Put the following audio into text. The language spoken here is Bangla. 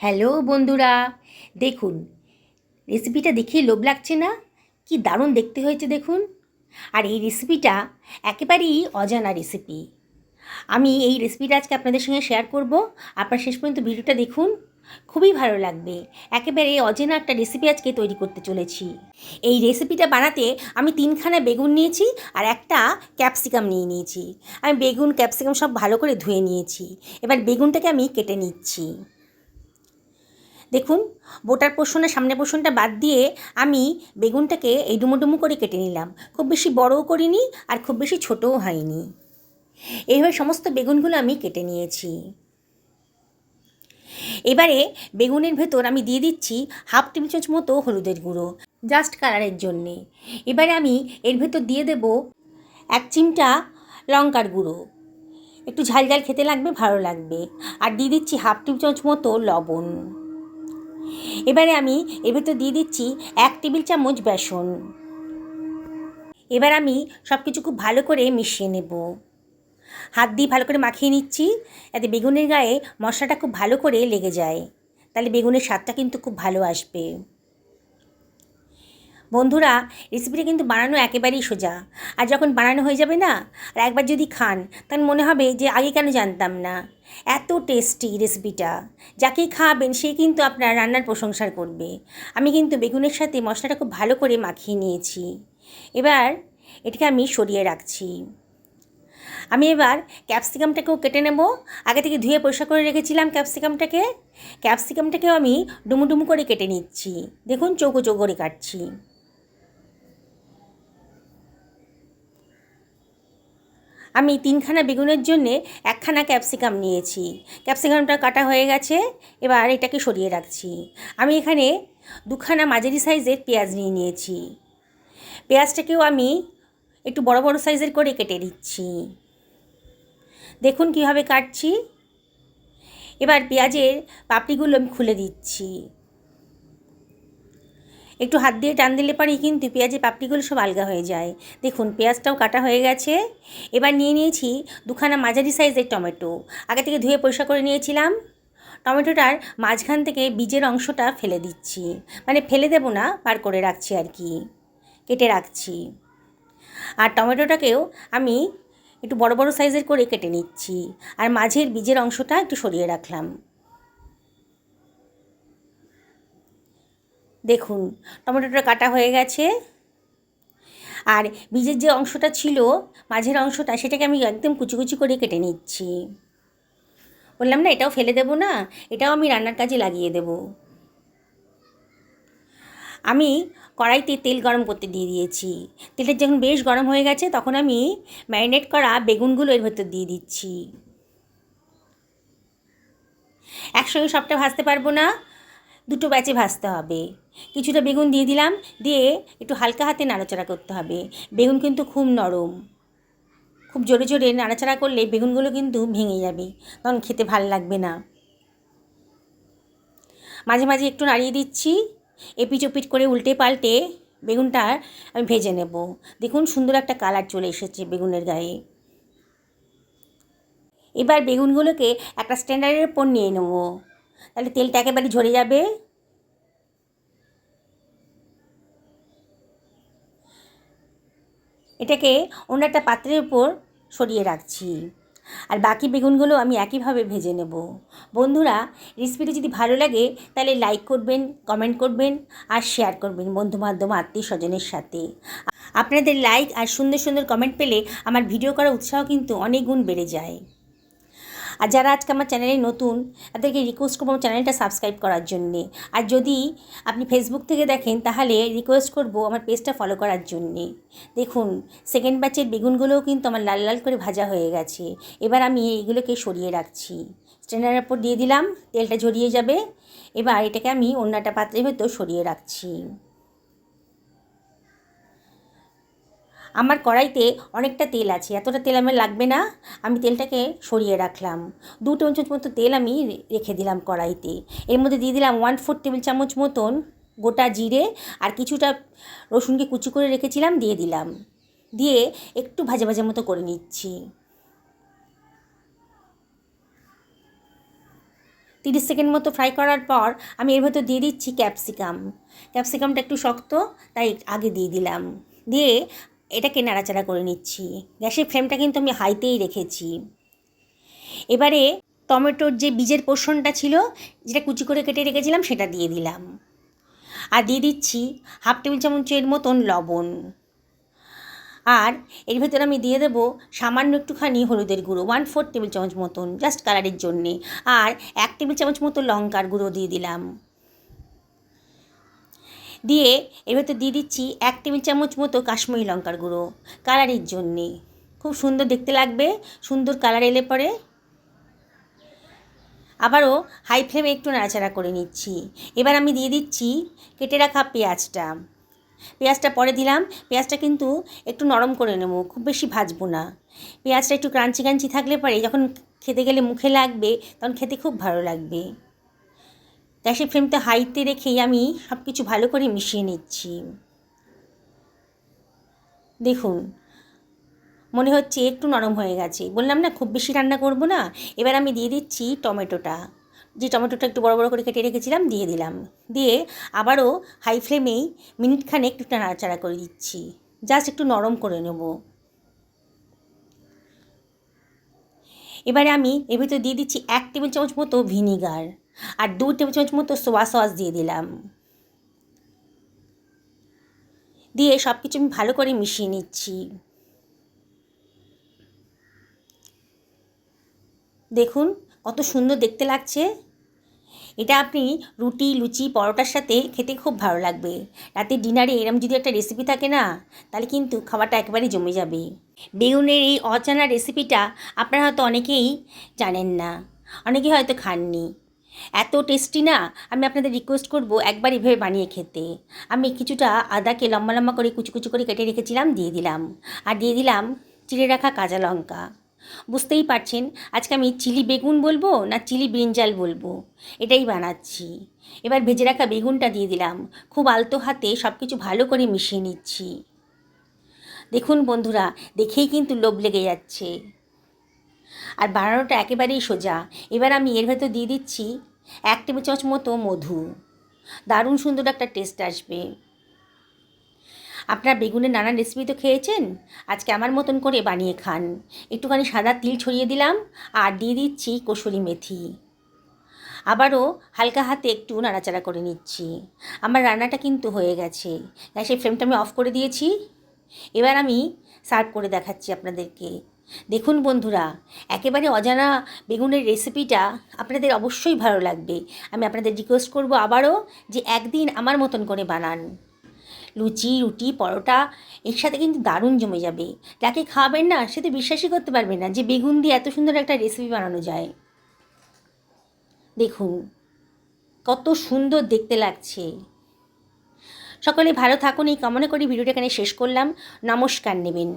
হ্যালো বন্ধুরা, দেখুন রেসিপিটা দেখে লোভ লাগছে না? কি দারুণ দেখতে হয়েছে দেখুন। আর এই রেসিপিটা একেবারেই অজানা রেসিপি আমি এই রেসিপিটা আজকে আপনাদের সঙ্গে শেয়ার করব। আপনার শেষ পর্যন্ত ভিডিওটা দেখুন। খুবই ভালো লাগবে। একেবারে অজানা একটা রেসিপি আজকে তৈরি করতে চলেছি। এই রেসিপিটা বানাতে আমি তিনখানা বেগুন নিয়েছি আর একটা ক্যাপসিকাম নিয়ে নিয়েছি। আমি বেগুন ক্যাপসিকাম সব ভালো করে ধুয়ে নিয়েছি। এবার বেগুনটাকে আমি কেটে নিচ্ছি। দেখুন, বোটার পোষণের সামনে পোষণটা বাদ দিয়ে আমি বেগুনটাকে এই ডুমো ডুমো করে কেটে নিলাম। খুব বেশি বড়ও করিনি আর খুব বেশি ছোটও হয়নি। এইভাবে সমস্ত বেগুনগুলো আমি কেটে নিয়েছি। এবারে বেগুনের ভেতর আমি দিয়ে দিচ্ছি হাফ টেবিল চামচ মতো হলুদের গুঁড়ো, জাস্ট কালারের জন্যে। এবারে আমি এর ভেতর দিয়ে দেব এক চিমটা লঙ্কার গুঁড়ো। একটু ঝাল ঝাল খেতে লাগবে, ভালো লাগবে। আর দিয়ে দিচ্ছি হাফ টেবিল চামচ মতো লবণ। এবারে আমি এর ভেতর দিয়ে দিচ্ছি এক টেবিল চামচ বেসন। এবার আমি সব কিছু খুব ভালো করে মিশিয়ে নেব। হাত দিয়ে ভালো করে মাখিয়ে নিচ্ছি, যাতে বেগুনের গায়ে মশলাটা খুব ভালো করে লেগে যায়। তাহলে বেগুনের স্বাদটা কিন্তু খুব ভালো আসবে। বন্ধুরা রেসিপিটা কিন্তু বানানো একেবারেই সোজা। আর যখন বানানো হয়ে যাবে না, আর একবার যদি খান তখন মনে হবে যে আগে কেন জানতাম না। এত টেস্টি রেসিপিটা যাকেই খাবেন, সে কিন্তু আপনার রান্নার প্রশংসার করবে। আমি কিন্তু বেগুনের সাথে মশলাটা খুব ভালো করে মাখিয়ে নিয়েছি। এবার এটাকে আমি সরিয়ে রাখছি। আমি এবার ক্যাপসিকামটাকেও কেটে নেব। আগে থেকে ধুয়ে পরিষ্কার করে রেখেছিলাম ক্যাপসিকামটাকে ক্যাপসিকামটাকেও আমি ডুমু ডুমু করে কেটে নিচ্ছি। দেখুন, চৌকো চৌকো করে কাটছি। আমি তিনখানা বেগুনের জন্যে একখানা ক্যাপসিকাম নিয়েছি। ক্যাপসিকামটা কাটা হয়ে গেছে, এবার এটাকে সরিয়ে রাখছি। আমি এখানে দুখানা মাঝারি সাইজের পেঁয়াজ নিয়ে নিয়েছি। পেঁয়াজটাকেও আমি একটু বড় বড় সাইজের করে কেটে দিচ্ছি দেখুন কীভাবে কাটছি। এবার পেঁয়াজের পাপড়িগুলো আমি খুলে দিচ্ছি। একটু হাত দিয়ে টান দিলে পারেই কিন্তু পেঁয়াজের পাপড়িগুলো সব আলগা হয়ে যায়। দেখুন, পেঁয়াজটাও কাটা হয়ে গেছে। এবার নিয়ে নিয়েছি দুখানা মাঝারি সাইজের টমেটো। আগে থেকে ধুয়ে পরিষ্কার করে নিয়েছিলাম। টমেটোটার মাঝখান থেকে বীজের অংশটা ফেলে দিচ্ছি। মানে ফেলে দেবো না, পার করে রাখছি আর কি। কেটে রাখছি। আর টমেটোটাকেও আমি একটু বড় বড় সাইজের করে কেটে নিচ্ছি। আর মাঝের বীজের অংশটা একটু সরিয়ে রাখলাম। দেখুন, টমেটোটা কাটা হয়ে গেছে। আর বীজের যে অংশটা ছিল, মাঝের অংশটা, সেটাকে আমি একদম কুচি কুচি করে কেটে নিচ্ছি। বললাম, না, এটাও ফেলে দেবো না, এটাও আমি রান্নার কাজে লাগিয়ে দেব। আমি কড়াইতে তেল গরম করতে দিয়ে দিয়েছি। তেলটা যখন বেশ গরম হয়ে গেছে, তখন আমি ম্যারিনেট করা বেগুনগুলো এর ভেতর দিয়ে দিচ্ছি। একসঙ্গে সবটা ভাজতে পারব না দুটো ব্যাচে ভাজতে হবে। কিছুটা বেগুন দিয়ে দিলাম, দিয়ে একটু হালকা হাতে নাড়াচাড়া করতে হবে। বেগুন কিন্তু খুব নরম। খুব জোরে জোরে নাড়াচাড়া করলে বেগুনগুলো কিন্তু ভেঙে যাবে, তখন খেতে ভালো লাগবে না। মাঝে মাঝে একটু নাড়িয়ে দিচ্ছি, এপিচ ওপিট করে উল্টে পাল্টে বেগুনটা আমি ভেজে নেব। দেখুন সুন্দর একটা কালার চলে এসেছে বেগুনের গায়ে। এবার বেগুনগুলোকে একটা স্ট্যান্ডার্ডের ওপর নিয়ে নেব। তাহলে তেলটা একেবারে ঝরে যাবে। এটাকে অন্য একটা পাত্রের উপর সরিয়ে রাখছি। আর বাকি বেগুনগুলো আমি একইভাবে ভেজে নেব। বন্ধুরা, রেসিপিটি যদি ভালো লাগে, তাহলে লাইক করবেন কমেন্ট করবেন, আর শেয়ার করবেন বন্ধুবান্ধব আত্মীয় স্বজনের সাথে। আপনাদের লাইক আর সুন্দর সুন্দর কমেন্ট পেলে আমার ভিডিও করার উৎসাহ কিন্তু অনেক গুণ বেড়ে যায়। আর যারা আজকে আমার চ্যানেলে নতুন, তাদেরকে রিকোয়েস্ট করব চ্যানেলটা সাবস্ক্রাইব করার জন্যে। আর যদি আপনি ফেসবুক থেকে দেখেন, তাহলে রিকোয়েস্ট করব আমার পেজটা ফলো করার জন্যে। দেখুন সেকেন্ড ব্যাচের বেগুনগুলোও কিন্তু আমার লাল লাল করে ভাজা হয়ে গেছে। এবার আমি এইগুলোকে সরিয়ে রাখছি। স্ট্যান্ডারের উপর দিয়ে দিলাম, তেলটা ঝরিয়ে যাবে। এবার এটাকে আমি অন্যটা পাত্রের ভেতর সরিয়ে রাখছি। আমার কড়াইতে অনেকটা তেল আছে। এতটা তেল আমার লাগবে না। আমি তেলটাকে সরিয়ে রাখলাম। দু চামচ মতো তেল আমি রেখে দিলাম কড়াইতে। এর মধ্যে দিয়ে দিলাম ওয়ান ফোর টেবিল চামচ মতন গোটা জিরে আর কিছুটা রসুনকে কুচি করে রেখেছিলাম, দিয়ে দিলাম। দিয়ে একটু ভাজা ভাজা মতো করে নিচ্ছি। তিরিশ সেকেন্ড মতো ফ্রাই করার পর আমি এর ভেতর দিয়ে দিচ্ছি ক্যাপসিকাম ক্যাপসিকামটা একটু শক্ত, তাই আগে দিয়ে দিলাম। দিয়ে এটাকে নাড়াচাড়া করে নিচ্ছি। গ্যাসের ফ্লেমটা কিন্তু আমি হাইতেই রেখেছি। এবারে টমেটোর যে বীজের পোর্শনটা ছিল, যেটা কুচি করে কেটে রেখেছিলাম, সেটা দিয়ে দিলাম। আর দিয়ে দিচ্ছি হাফ টেবিল চামচের মতন লবণ। আর এর ভেতরে আমি দিয়ে দেবো সামান্য একটুখানি হলুদের গুঁড়ো ওয়ান ফোর টেবিল চামচ মতন জাস্ট কালারের জন্যে। আর এক টেবিল চামচ মতো লঙ্কার গুঁড়ো দিয়ে দিলাম। দিয়ে এর ভেতর দিয়ে দিচ্ছি এক টেবিল চামচ মতো কাশ্মীরি লঙ্কার গুঁড়ো, কালারের জন্যে। খুব সুন্দর দেখতে লাগবে, সুন্দর কালার এলে পরে। আবারও হাই ফ্লেমে একটু নাড়াচাড়া করে নিচ্ছি। এবার আমি দিয়ে দিচ্ছি কেটে রাখা পেঁয়াজটা। পেঁয়াজটা পরে দিলাম, পেঁয়াজটা কিন্তু একটু নরম করে নেব, খুব বেশি ভাজবো না। পেঁয়াজটা একটু ক্রাঞ্চি ক্রাঞ্চি থাকলে পরে যখন খেতে গেলে মুখে লাগবে, তখন খেতে খুব ভালো লাগবে। গ্যাসের ফ্লেমটা হাইতে রেখেই আমি সব কিছু ভালো করে মিশিয়ে নিচ্ছি। দেখুন, মনে হচ্ছে একটু নরম হয়ে গেছে। বললাম না, খুব বেশি রান্না করব না। এবার আমি দিয়ে দিচ্ছি টমেটোটা। যে টমেটোটা একটু বড় বড় করে কেটে রেখেছিলাম, দিয়ে দিলাম। দিয়ে আবারও হাই ফ্লেমেই মিনিট খানেক একটু নাড়াচাড়া করে দিচ্ছি। জাস্ট একটু নরম করে নেব। এবারে আমি এর ভিতরে দিয়ে দিচ্ছি এক টেবিল চামচ মতো ভিনিগার। আর দু টেবিল চামচ মতো সোয়া সস দিয়ে দিলাম। দিয়ে সব কিছু আমি ভালো করে মিশিয়ে নিচ্ছি। দেখুন কত সুন্দর দেখতে লাগছে। এটা আপনি রুটি, লুচি, পরোটার সাথে খেতে খুব ভালো লাগবে। রাতে ডিনারে এরম যদি একটা রেসিপি থাকে না, তাহলে কিন্তু খাবারটা একেবারে জমে যাবে। বেগুনের এই অজানা রেসিপিটা আপনারা হয়তো অনেকেই জানেন না। অনেকেই হয়তো খাননি। এত টেস্টি না, আমি আপনাদের রিকোয়েস্ট করব একবার এভাবে বানিয়ে খেতে। আমি কিছুটা আদাকে লম্বা লম্বা করে কুচি কুচি করে কেটে রেখেছিলাম, দিয়ে দিলাম। আর দিয়ে দিলাম চিড়ে রাখা কাঁচা লঙ্কা। বুঝতেই পারছেন, আজকে আমি চিলি বেগুন বলব না চিলি ব্রিঞ্জাল বলব? এটাই বানাচ্ছি। এবার ভেজে রাখা বেগুনটা দিয়ে দিলাম। খুব আলতো হাতে সব কিছু ভালো করে মিশিয়ে নিচ্ছি। দেখুন বন্ধুরা, দেখেই কিন্তু লোভ লেগে যাচ্ছে। আর বানানোটা একেবারেই সোজা। এবার আমি এর ভেতর দিয়ে দিচ্ছি এক টেবিল চামচ মতো মধু। দারুণ সুন্দর একটা টেস্ট আসবে। আপনার বেগুনের নানা রেসিপি তো খেয়েছেন? আজকে আমার মতন করে বানিয়ে খান। একটুখানি সাদা তিল ছড়িয়ে দিলাম আর দিয়ে দিচ্ছি কসুরি মেথি। আবারও হালকা হাতে একটু নাড়াচাড়া করে নিচ্ছি। আমার রান্নাটা কিন্তু হয়ে গেছে। গ্যাসের ফ্লেমটা আমি অফ করে দিয়েছি। এবার আমি সার্ভ করে দেখাচ্ছি আপনাদেরকে। দেখুন বন্ধুরা, একেবারে অজানা বেগুনের রেসিপিটা আপনাদের অবশ্যই ভালো লাগবে। আমি আপনাদের রিকোয়েস্ট করব আবারও যে একদিন আমার মতন করে বানান। লুচি, রুটি, পরোটা, এর সাথে কিন্তু দারুণ জমে যাবে। যাকে খাওয়াবেন না, সে তো বিশ্বাসই করতে পারবে না যে বেগুন দিয়ে এত সুন্দর একটা রেসিপি বানানো যায়। দেখুন, কত সুন্দর দেখতে লাগছে। সকলে ভালো থাকুন, এই কামনা করি ভিডিওটা এখানে শেষ করলাম। নমস্কার নেবেন।